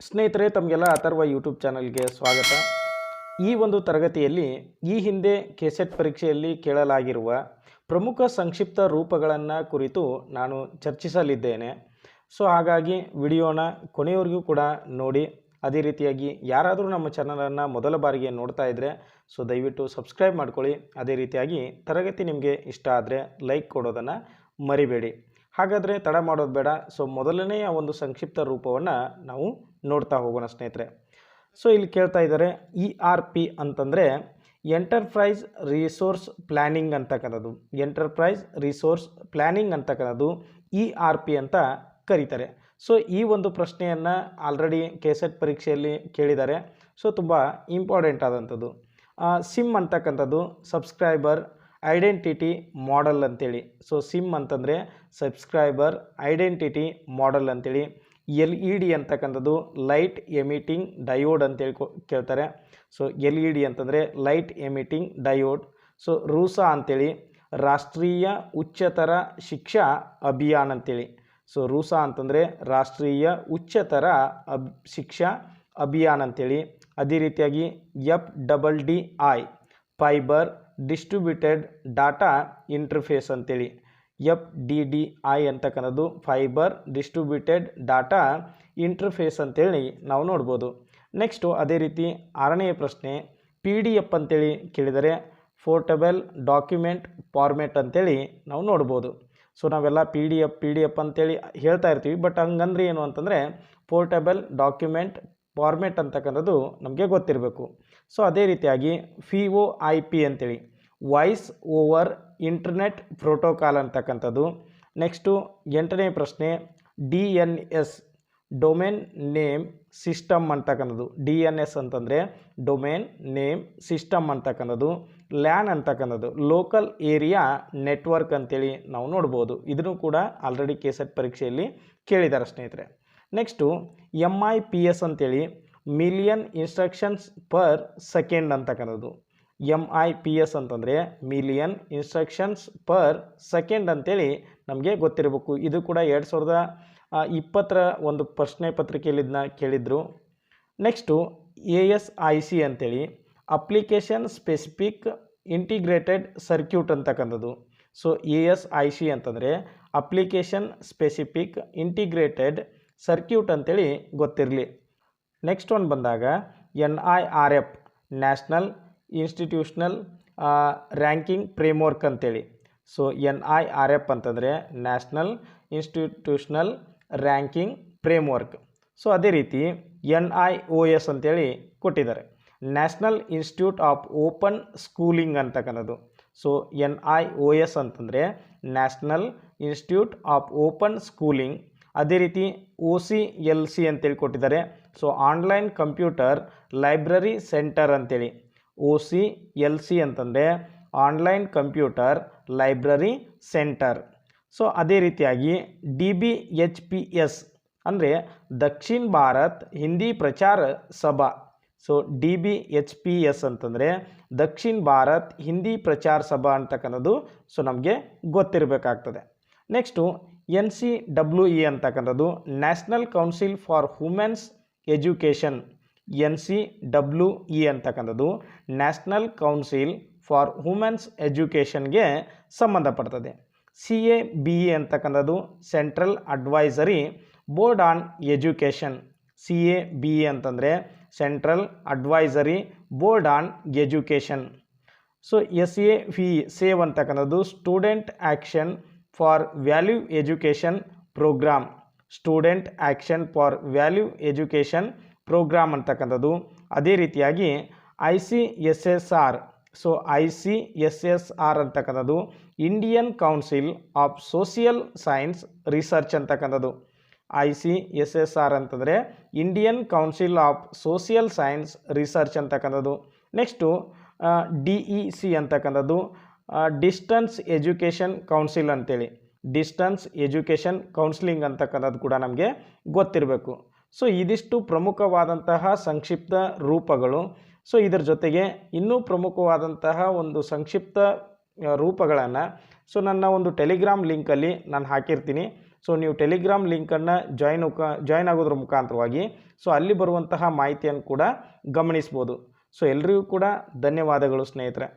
ಸ್ನೇಹಿತರೆ, ತಮಗೆಲ್ಲ ಅಥರ್ವ ಯೂಟ್ಯೂಬ್ ಚಾನಲ್ಗೆ ಸ್ವಾಗತ. ಈ ಒಂದು ತರಗತಿಯಲ್ಲಿ ಈ ಹಿಂದೆ ಕೆಸೆಟ್ ಪರೀಕ್ಷೆಯಲ್ಲಿ ಕೇಳಲಾಗಿರುವ ಪ್ರಮುಖ ಸಂಕ್ಷಿಪ್ತ ರೂಪಗಳನ್ನು ಕುರಿತು ನಾನು ಚರ್ಚಿಸಲಿದ್ದೇನೆ. ಸೊ, ಹಾಗಾಗಿ ವಿಡಿಯೋನ ಕೊನೆಯವರೆಗೂ ಕೂಡ ನೋಡಿ. ಅದೇ ರೀತಿಯಾಗಿ ಯಾರಾದರೂ ನಮ್ಮ ಚಾನಲನ್ನು ಮೊದಲ ಬಾರಿಗೆ ನೋಡ್ತಾ ಇದ್ದರೆ ಸೊ ದಯವಿಟ್ಟು ಸಬ್ಸ್ಕ್ರೈಬ್ ಮಾಡ್ಕೊಳ್ಳಿ. ಅದೇ ರೀತಿಯಾಗಿ ತರಗತಿ ನಿಮಗೆ ಇಷ್ಟ ಆದರೆ ಲೈಕ್ ಕೊಡೋದನ್ನು ಮರಿಬೇಡಿ. ಹಾಗಾದರೆ ತಡ ಮಾಡೋದು ಬೇಡ. ಸೊ ಮೊದಲನೆಯ ಒಂದು ಸಂಕ್ಷಿಪ್ತ ರೂಪವನ್ನು ನಾವು ನೋಡ್ತಾ ಹೋಗೋಣ ಸ್ನೇಹಿತರೆ. ಸೊ ಇಲ್ಲಿ ಕೇಳ್ತಾ ಇದ್ದಾರೆ ಇ ಆರ್ ಪಿ ಅಂತಂದರೆ ಎಂಟರ್ಪ್ರೈಸ್ ರಿಸೋರ್ಸ್ ಪ್ಲ್ಯಾನಿಂಗ್ ಅಂತಕ್ಕಂಥದ್ದು. ಎಂಟರ್ಪ್ರೈಸ್ ರಿಸೋರ್ಸ್ ಪ್ಲ್ಯಾನಿಂಗ್ ಅಂತಕ್ಕಂಥದ್ದು ಇ ಆರ್ ಪಿ ಅಂತ ಕರೀತಾರೆ. ಸೊ ಈ ಒಂದು ಪ್ರಶ್ನೆಯನ್ನು ಆಲ್ರೆಡಿ ಕೆಸೆಟ್ ಪರೀಕ್ಷೆಯಲ್ಲಿ ಕೇಳಿದ್ದಾರೆ. ಸೊ ತುಂಬ ಇಂಪಾರ್ಟೆಂಟ್ ಆದಂಥದ್ದು. ಸಿಮ್ ಅಂತಕ್ಕಂಥದ್ದು ಸಬ್ಸ್ಕ್ರೈಬರ್ ಐಡೆಂಟಿಟಿ ಮಾಡಲ್ ಅಂತೇಳಿ. ಸೊ ಸಿಮ್ ಅಂತಂದರೆ ಸಬ್ಸ್ಕ್ರೈಬರ್ ಐಡೆಂಟಿಟಿ ಮಾಡಲ್ ಅಂತೇಳಿ. ಎಲ್ ಇ ಡಿ ಅಂತಕ್ಕಂಥದ್ದು ಲೈಟ್ ಎಮಿಟಿಂಗ್ ಡಯೋಡ್ ಅಂತೇಳಿ ಕೇಳ್ತಾರೆ. ಸೊ ಎಲ್ ಇ ಡಿ ಅಂತಂದರೆ light emitting diode so RUSA ಅಂತೇಳಿ ರಾಷ್ಟ್ರೀಯ ಉಚ್ಚತರ ಶಿಕ್ಷಾ ಅಭಿಯಾನ್ ಅಂತೇಳಿ. ಸೊ ರೂಸಾ ಅಂತಂದರೆ ರಾಷ್ಟ್ರೀಯ ಉಚ್ಚತರ ಅಬ್, ಶಿಕ್ಷಾ ಅಭಿಯಾನ್ ಅಂತೇಳಿ. ಅದೇ ರೀತಿಯಾಗಿ F double D I fibre distributed data interface ಅಂತೇಳಿ. ಎಫ್ ಡಿ ಡಿ ಐ ಅಂತಕ್ಕಂಥದ್ದು ಫೈಬರ್ ಡಿಸ್ಟ್ರಿಬ್ಯೂಟೆಡ್ ಡಾಟಾ ಇಂಟರ್ಫೇಸ್ ಅಂತೇಳಿ ನಾವು ನೋಡ್ಬೋದು. ನೆಕ್ಸ್ಟು ಅದೇ ರೀತಿ ಆರನೇ ಪ್ರಶ್ನೆ ಪಿ ಡಿ ಎಫ್ ಅಂತೇಳಿ ಕೇಳಿದರೆ ಪೋರ್ಟಬಲ್ ಡಾಕ್ಯುಮೆಂಟ್ ಫಾರ್ಮೆಟ್ ಅಂತೇಳಿ ನಾವು ನೋಡ್ಬೋದು. ಸೊ ನಾವೆಲ್ಲ P D F P D F ಅಂತೇಳಿ ಹೇಳ್ತಾ ಇರ್ತೀವಿ ಬಟ್ ಹಂಗಂದ್ರೆ ಏನು ಅಂತಂದರೆ ಪೋರ್ಟಬಲ್ ಡಾಕ್ಯುಮೆಂಟ್ ಫಾರ್ಮೆಟ್ ಅಂತಕ್ಕಂಥದ್ದು ನಮಗೆ ಗೊತ್ತಿರಬೇಕು. ಸೊ ಅದೇ ರೀತಿಯಾಗಿ ಫಿ ಒ ಐ ಪಿ ಅಂತೇಳಿ. ವಾಯ್ಸ್ ಓವರ್ ಇಂಟರ್ನೆಟ್ ಪ್ರೋಟೋಕಾಲ್ ಅಂತಕ್ಕಂಥದ್ದು. ನೆಕ್ಸ್ಟು ಎಂಟನೇ ಪ್ರಶ್ನೆ D N S domain name system ಅಂತಕ್ಕಂಥದ್ದು. ಡಿ ಎನ್ ಎಸ್ ಅಂತಂದರೆ ಡೊಮೇನ್ ನೇಮ್ ಸಿಸ್ಟಮ್ ಅಂತಕ್ಕಂಥದ್ದು. ಲ್ಯಾನ್ ಅಂತಕ್ಕಂಥದ್ದು. ಲೋಕಲ್ ಏರಿಯಾ ನೆಟ್ವರ್ಕ್ ಅಂತೇಳಿ ನಾವು ನೋಡ್ಬೋದು. ಇದನ್ನು ಕೂಡ ಆಲ್ರೆಡಿ ಕೆಸೆಟ್ ಪರೀಕ್ಷೆಯಲ್ಲಿ ಕೇಳಿದ್ದಾರೆ ಸ್ನೇಹಿತರೆ. Next M I P S ಅಂತೇಳಿ. ಮಿಲಿಯನ್ ಇನ್ಸ್ಟ್ರಕ್ಷನ್ಸ್ ಪರ್ ಸೆಕೆಂಡ್ ಅಂತಕ್ಕಂಥದ್ದು ಎಂ ಐ ಪಿ ಎಸ್ ಅಂತಂದರೆ ಮಿಲಿಯನ್ ಇನ್ಸ್ಟ್ರಕ್ಷನ್ಸ್ ಪರ್ ಸೆಕೆಂಡ್ ಅಂತೇಳಿ ನಮಗೆ ಗೊತ್ತಿರಬೇಕು. ಇದು ಕೂಡ ಎರಡು ಸಾವಿರದ ಇಪ್ಪತ್ತರ ಒಂದು ಪ್ರಶ್ನೆ ಪತ್ರಿಕೆಯಲ್ಲಿ ಕೇಳಿದರು. Next, A S I C ಅಂತೇಳಿ, ಅಪ್ಲಿಕೇಶನ್ ಸ್ಪೆಸಿಫಿಕ್ ಇಂಟಿಗ್ರೇಟೆಡ್ ಸರ್ಕ್ಯೂಟ್ ಅಂತಕ್ಕಂಥದ್ದು so, A S I C ಅಂತಂದರೆ ಅಪ್ಲಿಕೇಶನ್ ಸ್ಪೆಸಿಫಿಕ್ ಇಂಟಿಗ್ರೇಟೆಡ್ ಸರ್ಕ್ಯೂಟ್ ಅಂತೇಳಿ ಗೊತ್ತಿರಲಿ. ನೆಕ್ಸ್ಟ್ ಒಂದು ಬಂದಾಗ N I R F national institutional ranking framework ಅಂತೇಳಿ. So N I R F ಅಂತಂದರೆ national institutional ranking framework so ಅದೇ ರೀತಿ ಎನ್ ಐ ಒ ಎಸ್ ಅಂತೇಳಿ ಕೊಟ್ಟಿದ್ದಾರೆ. National institute of open schooling ಅಂತಕ್ಕಂಥದ್ದು. So N I O S ಅಂತಂದರೆ national institute of open schooling ಅದೇ ರೀತಿ ಒ ಸಿ, ಎಲ್ ಸಿ ಅಂತೇಳಿ ಕೊಟ್ಟಿದ್ದಾರೆ. So, online computer library centre ಅಂತೇಳಿ. ಒ ಸಿ, ಎಲ್ ಸಿ ಅಂತಂದರೆ online computer library centre. So, ಅದೇ ರೀತಿಯಾಗಿ D B H P S ಅಂದರೆ Dakshina Bharat Hindi Prachar Sabha. So, D B H P S ಅಂತಂದರೆ ದಕ್ಷಿಣ ಭಾರತ್ ಹಿಂದಿ ಪ್ರಚಾರ ಸಭಾ ಅಂತಕ್ಕಂಥದ್ದು. So, ನಮಗೆ ಗೊತ್ತಿರಬೇಕಾಗ್ತದೆ. Next N C W E ಅಂತಕ್ಕಂಥದ್ದು national council for women's education N C W E ಅಂತಕ್ಕಂಥದ್ದು national council for women's ಎಜುಕೇಷನ್ಗೆ ಸಂಬಂಧಪಡ್ತದೆ. C A B E ಅಂತಕ್ಕಂಥದ್ದು central advisory board on education C A B E ಅಂತಂದರೆ central advisory board on education so S A V save ಅಂತಕ್ಕಂಥದ್ದು student action for value education programme, student action for value education programme ಅಂತಕ್ಕಂಥದ್ದು. ಅದೇ ರೀತಿಯಾಗಿ I C S S R, so I C S S R ಅಂತಕ್ಕಂಥದ್ದು Indian council of social science research ಅಂತಕ್ಕಂಥದ್ದು. I C S S R ಅಂತಂದರೆ Indian council of social science research ಅಂತಕ್ಕಂಥದ್ದು. Next D E C ಅಂತಕ್ಕಂಥದ್ದು. Distance education council ಅಂತೇಳಿ. Distance education counselling ಅಂತಕ್ಕಂಥದ್ದು ಕೂಡ ನಮಗೆ ಗೊತ್ತಿರಬೇಕು. ಸೊ ಇದಿಷ್ಟು ಪ್ರಮುಖವಾದಂತಹ ಸಂಕ್ಷಿಪ್ತ ರೂಪಗಳು. ಸೊ ಇದರ ಜೊತೆಗೆ ಇನ್ನೂ ಪ್ರಮುಖವಾದಂತಹ ಒಂದು ಸಂಕ್ಷಿಪ್ತ ರೂಪಗಳನ್ನು ಸೊ ನನ್ನ ಒಂದು ಟೆಲಿಗ್ರಾಮ್ ಲಿಂಕಲ್ಲಿ ನಾನು ಹಾಕಿರ್ತೀನಿ. ಸೊ ನೀವು ಟೆಲಿಗ್ರಾಮ್ ಲಿಂಕನ್ನು ಜಾಯ್ನ್ ಜಾಯ್ನ್ ಆಗೋದ್ರ ಮುಖಾಂತರವಾಗಿ ಸೊ ಅಲ್ಲಿ ಬರುವಂತಹ ಮಾಹಿತಿಯನ್ನು ಕೂಡ ಗಮನಿಸ್ಬೋದು. ಸೊ ಎಲ್ರಿಗೂ ಕೂಡ ಧನ್ಯವಾದಗಳು ಸ್ನೇಹಿತರೆ.